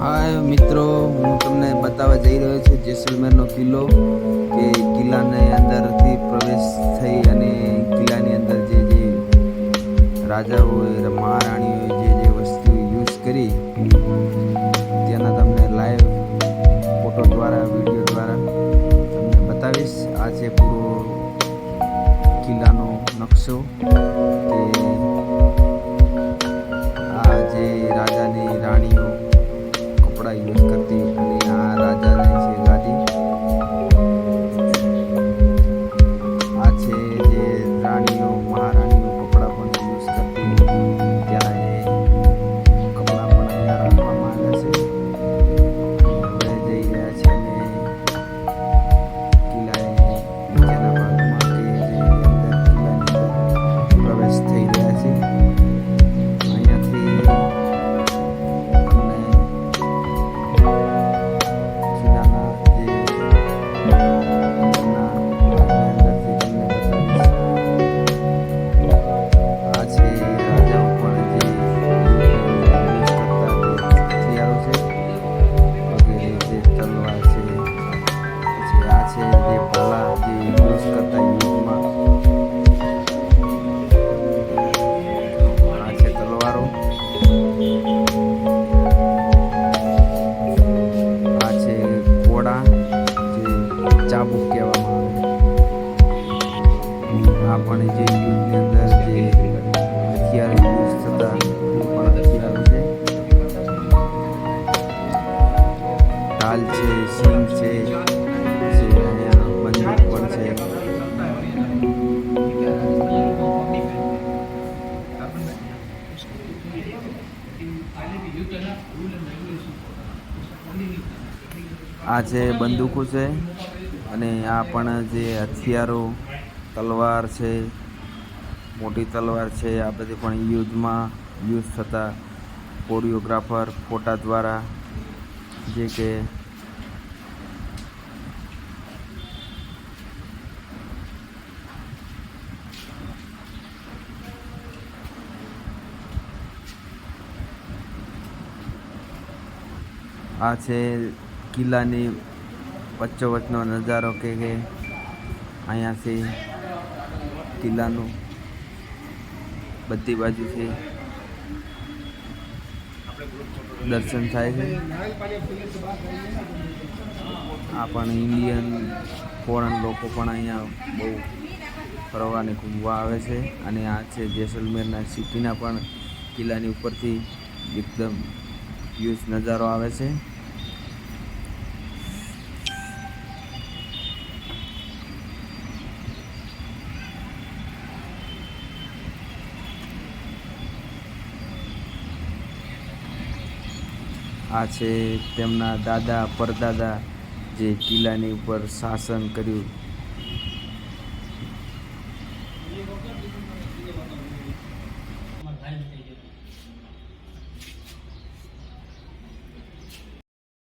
હાય મિત્રો, હું તમને બતાવવા જઈ રહ્યો છું જેસલમેરનો કિલ્લો, કે કિલ્લાની અંદરથી પ્રવેશ થઈ અને કિલ્લાની અંદર જે જે રાજાઓએ, મહારાણીઓએ જે જે વસ્તુ યુઝ કરી, તેના તમને લાઈવ ફોટો દ્વારા, વીડિયો દ્વારા તમને બતાવીશ. આ છે પૂરો કિલ્લાનો નકશો, કે આવે આ પણ જે યુગની અંદર જે હથિયાર યુઝ થતા છે. ઢાલ છે સિંગ પણ છે. આ છે બંદૂકો છે અને આ પણ જે હથિયારો તલવાર છે, મોટી તલવાર છે, આ બધી પણ યુદ્ધમાં યુઝ થતા કોરિયોગ્રાફર ફોટા દ્વારા જે કે આ છે કિલ્લાની વચ્ચોવચનો નજારો કે અહીંયાથી કિલ્લાનું બધી બાજુથી દર્શન થાય છે. આ પણ ઇન્ડિયન ફોરેન લોકો પણ અહીંયા બહુ ફરવાને ઘૂમવા આવે છે અને આ છે જેસલમેરના સિટીના પણ કિલ્લાની ઉપરથી એકદમ યુઝ નજારો આવે છે. આ છે તેમના દાદા પરદાદા જે કિલ્લાની ઉપર શાસન કર્યું.